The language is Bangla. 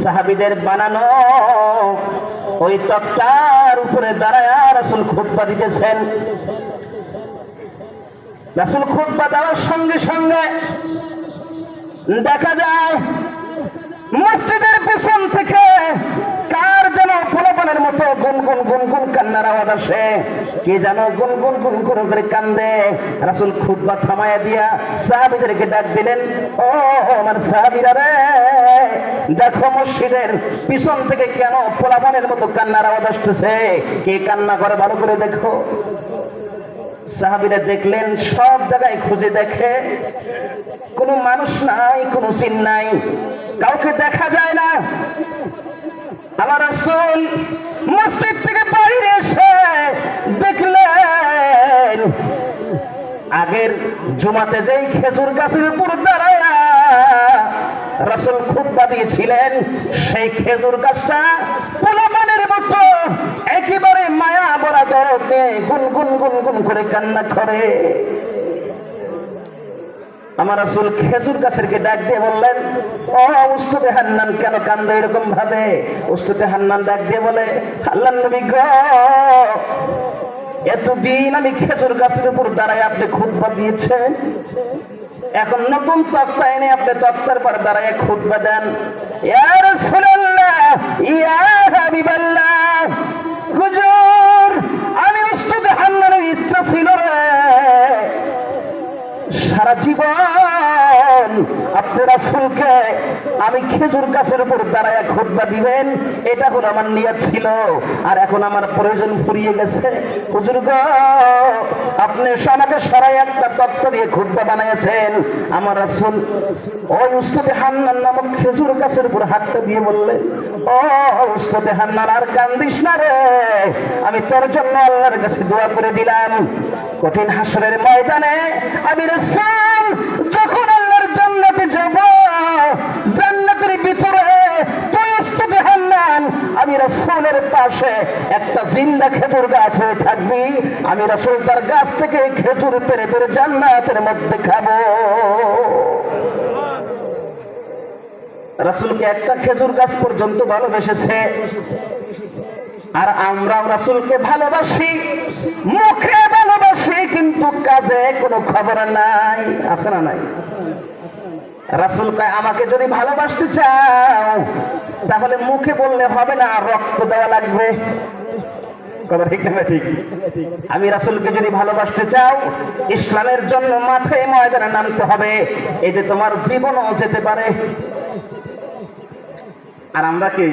সাহাবিদের বানানো, ওই তক্তার উপরে দাঁড়ায় রাসুল খুতবা দিতেছেন। রাসুল খুতবা দেওয়ার সঙ্গে সঙ্গে দেখা যায়, মসজিদের পেছন থেকে কার যেন পোলাপানের মতো গুনগুন গুনগুন কান্নার আওয়াজ আসে। কে যেন গুনগুন গুন গুন গুন করে কান্দে। রাসুল খুতবা থামায়া দিয়া সাহাবিদেরকে ডাক দিলেন, ও আমার সাহাবিরা রে, দেখো মসজিদের পিছন থেকে কেন পোলাপানের মতো কান্নার আওয়াজ আসতেছে? কে কান্না করে ভালো করে দেখো। সাহাবিরা দেখলেন, সব জায়গায় খুঁজে দেখে কোনো মানুষ নাই, কোনো চিন নাই, কাউকে দেখা যায় না। আমার আসল মসজিদ থেকে বাইরে আগের জুমাতে যেই খেজুর গাছের উপর দাঁড়ায় রসুল খুদ্া দিয়েছিলেন, সেই খেজুর গাছটা পোলামানের মতো একেবারে মায়া বরা গুন গুন গুন করে কান্না করে। আমার আসল খেজুর গাছেরকে ডাক দিয়ে বললেন, ও উস্তুতে হান্নান কেন কান্দ এরকম ভাবে? উস্তুতে হান্নান ডাক দিয়ে বলে, আল্লাহ নবী গো এতদিন আমি খেজুর গাছের উপর দাঁড়ায় আপনি খুদবা দিয়েছেন। এখন নতুন তক্তা এনে আপনি তক্তার পর দাঁড়ায় খুদবা দেন। ইয়ার ইয়া হাবিবাল্লাহ, হুজুর, আমি উস্তুতে হান্নানের ইচ্ছা ছিল রে। সারা জীবন আমি খেজুর গাছের উপর দাঁড়ায় দিবেন, এটা হলো আমার নিয়ত ছিল। আর এখন আমার প্রয়োজন ফুরিয়ে গেছে। হুজুর আপনি আমাকে সরাই একটা তত্ত্ব দিয়ে বানিয়েছেন। আমার ওই উস্তাদে হান্নান নামক খেজুর গাছের উপর হাতটা দিয়ে ও উস্তাদে হান্নান, আর কান্দিস না রে। আমি তোর জন্য আল্লাহর কাছে দোয়া করে দিলাম। কঠিন হাসরের ময়দানে আমি রাসূল যখন আল্লাহর জান্নাতে যাব জান্নাতের ভিতরে তুই উস্তাদে হান্নান আমি রাসূলের পাশে একটা জিন্দা খেজুর গাছ হয়ে থাকবি, আমি রাসূল গাছ থেকে খেজুর পেরে পেরে জান্নাতের মধ্যে খাব। রাসূলকে একটা খেজুর গাছ পর্যন্ত ভালোবেসেছে। আর আমরাও রাসূলকে ভালোবাসি, মুখে ভালোবাসি, কিন্তু কাজে কোনো খবর নাই। আছে না নাই? রাসূল কয়, আমাকে যদি ভালোবাসতে চাও তাহলে মুখে বললে হবে না রক্ত দেওয়া লাগবে। কথা ঠিক আমি রাসুলকে যদি ভালোবাসতে চাও, ইসলামের জন্য মাথায় ময়দানে নামতে হবে। এই যে তোমার জীবনও যেতে পারে। আর আমরা কি?